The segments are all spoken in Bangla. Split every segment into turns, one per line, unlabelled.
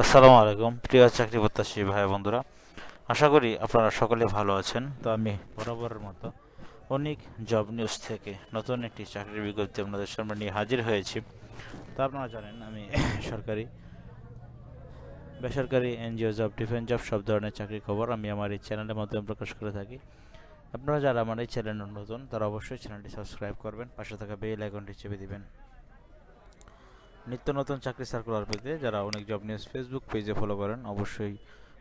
আসসালামু আলাইকুম। প্রিয় চাকরি প্রত্যাশী ভাই বন্ধুরা, আশা করি আপনারা সকলে ভালো আছেন। তো আমি বরাবরের মতো অনেক জব নিউজ থেকে নতুন একটি চাকরির বিজ্ঞপ্তি আপনাদের সামনে নিয়ে হাজির হয়েছি। তো আপনারা জানেন, আমি সরকারি, বেসরকারি এনজিও জব, ডিফেন্স জব, সব ধরনের চাকরির খবর আমি আমার এই চ্যানেলের মাধ্যমে প্রকাশ করে থাকি। আপনারা যারা আমার এই চ্যানেল নতুন, তারা অবশ্যই চ্যানেলটি সাবস্ক্রাইব করবেন, পাশে থাকা বেল আইকনটি চেপে দিবেন। নিত্য নতুন চাকরি সার্কুলার পেতে যারা অনেক জব নিউজ ফেসবুক পেজে ফলো করেন, অবশ্যই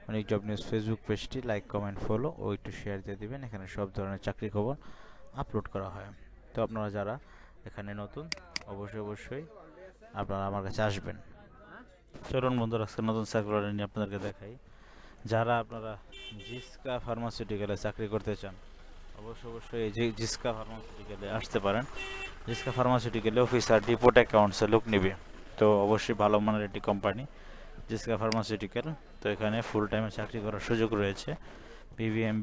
অনেক জব নিউজ ফেসবুক পেজটি লাইক কমেন্ট ফলো ও একটু শেয়ার দিয়ে দেবেন। এখানে সব ধরনের চাকরি খবর আপলোড করা হয়। তো আপনারা যারা এখানে নতুন, অবশ্যই অবশ্যই আপনারা আমার কাছে আসবেন। চলুন বন্ধুরা, আজকে নতুন সার্কুলার নিয়ে আপনাদেরকে দেখাই। যারা আপনারা জিসকা ফার্মাসিউটিক্যালে চাকরি করতে চান, অবশ্যই অবশ্যই এই যে জিসকা ফার্মাসিউটিক্যালে আসতে পারেন। জিসকা ফার্মাসিউটিক্যালে অফিসার ডিপোর্ট অ্যাকাউন্টসে লোক নিবে। তো অবশ্যই ভালো মানের একটি কোম্পানি জিসকা ফার্মাসিউটিক্যাল তো এখানে ফুল টাইমে চাকরি করার সুযোগ রয়েছে। BBM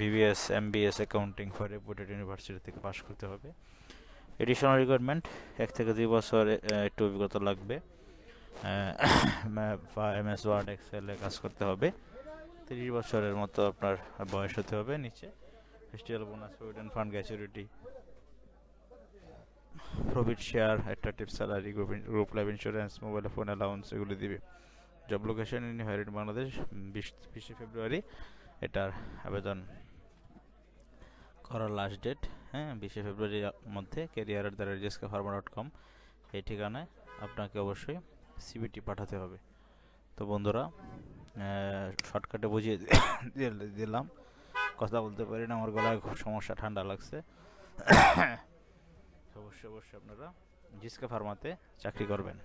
BBS MBS accounting for reputed university থেকে পাশ করতে হবে। এডিশনাল রিকোয়ারমেন্ট এক থেকে দুই বছর একটু অভিজ্ঞতা লাগবে। এম এস ওয়ার্ড এক্সেলে কাজ করতে হবে। তিরিশ বছরের মতো আপনার বয়স হতে হবে নিচে। Festival bonus provident fund gratuity profit share attractive salary group group life insurance mobile phone allowance এগুলো দিবে। জব লোকেশন ইন হ্যারিড বাংলাদেশ বিশ, বিশে ফেব্রুয়ারি এটার আবেদন করার লাস্ট ডেট হ্যাঁ বিশে ফেব্রুয়ারির মধ্যে career at the Reziska pharma dot com এই ঠিকানায় আপনাকে অবশ্যই সিবিটি পাঠাতে হবে। তো বন্ধুরা শর্টকাটে বুঝিয়ে দিলাম। কথা বলতে পারি না, আমার গলায় খুব সমস্যা, ঠান্ডা লাগছে। অবশ্যই অবশ্যই আপনারা জিসকা ফার্মাতে চাকরি করবেন।